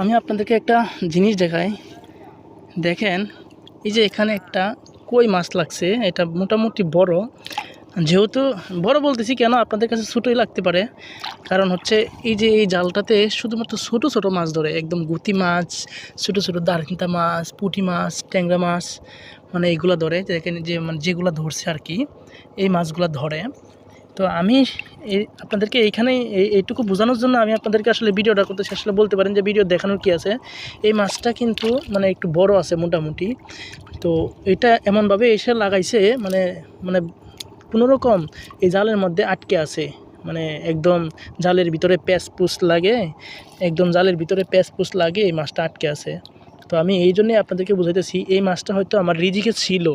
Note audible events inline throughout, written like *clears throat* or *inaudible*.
আমি আপনাদেরকে একটা জিনিস দেখাই। দেখেন, এই যে এখানে একটা কই মাছ লাগছে, এটা মোটামুটি বড়। যেহেতু বড় বলতেছি কেন, আপনাদের কাছে ছোটোই লাগতে পারে। কারণ হচ্ছে এই যে এই জালটাতে শুধুমাত্র ছোট ছোট মাছ ধরে, একদম গুতি মাছ, ছোট ছোট দারকিন্তা মাছ, পুঁটি মাছ, ট্যাংরা মাছ মানে এইগুলো ধরে। দেখেন যে মানে যেগুলো ধরছে আর কি, এই মাছগুলো ধরে। তো আমি আপনাদেরকে এইখানে এই- এইটুকু বোঝানোর জন্য আমি আপনাদেরকে আসলে ভিডিওটা করতেছি আসলে বলতে পারেন যে ভিডিও দেখানোর কি আছে? এই মাছটা কিন্তু মানে একটু বড় আছে মোটামুটি। তো এটা এমনভাবে এসে লাগাইছে মানে মানে কোনোরকম এই জালের মধ্যে আটকে আছে। মানে একদম জালের ভিতরে প্যাঁচ পুষ লাগে, একদম জালের ভিতরে প্যাঁচ পুষ লাগে এই মাছটা আটকে আছে। তো আমি এই জন্যই আপনাদেরকে বুঝাইতেছি, এই মাছটা হয়তো আমার রিজিকে ছিল,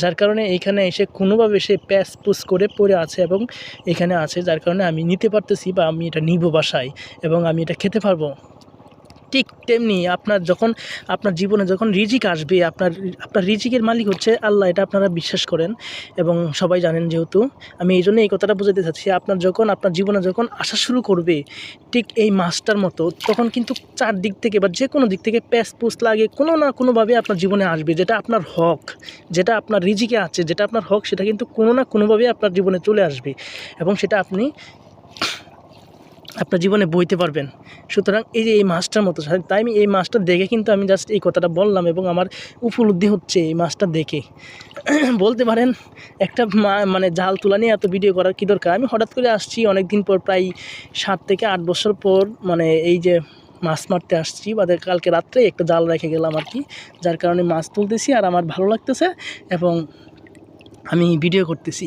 যার কারণে এইখানে এসে কোনোভাবে সে প্যাস পুস করে পড়ে আছে এবং এখানে আছে, যার কারণে আমি নিতে পারতেছি বা আমি এটা নিব বাসায় এবং আমি এটা খেতে পারব। ঠিক তেমনি আপনার যখন, আপনার জীবনে যখন রিজিক আসবে, আপনার আপনার রিজিকের মালিক হচ্ছে আল্লাহ, এটা আপনারা বিশ্বাস করেন এবং সবাই জানেন যেহেতু। আমি এই জন্য এই কথাটা বোঝাতে চাচ্ছি, আপনার যখন, আপনার জীবনে যখন আসা শুরু করবে ঠিক এই মাছটার মতো, তখন কিন্তু চারদিক থেকে বা যে কোনো দিক থেকে প্যাস পুস লাগে, কোনো না কোনোভাবে আপনার জীবনে আসবে, যেটা আপনার হক, যেটা আপনার রিজিকে আছে, যেটা আপনার হক, সেটা কিন্তু কোনো না কোনোভাবে আপনার জীবনে চলে আসবে এবং সেটা আপনি আপনার জীবনে বইতে পারবেন। সুতরাং এই যে এই মাছটার মতো তাই আমি এই মাছটা দেখে কিন্তু আমি জাস্ট এই কথাটা বললাম এবং আমার উপলব্ধি হচ্ছে এই মাছটা দেখে। *clears throat* বলতে পারেন, একটা মানে জাল তোলা নিয়ে এত ভিডিও করার কী দরকার? আমি হঠাৎ করে আসছি অনেক দিন পর প্রায় সাত থেকে আট বছর পর মানে এই যে মাছ মারতে আসছি, বা কালকে রাত্রে একটা জাল রেখে গেলাম আর কি, যার কারণে মাছ তুলতেছি আর আমার ভালো লাগতেছে এবং আমি ভিডিও করতেছি।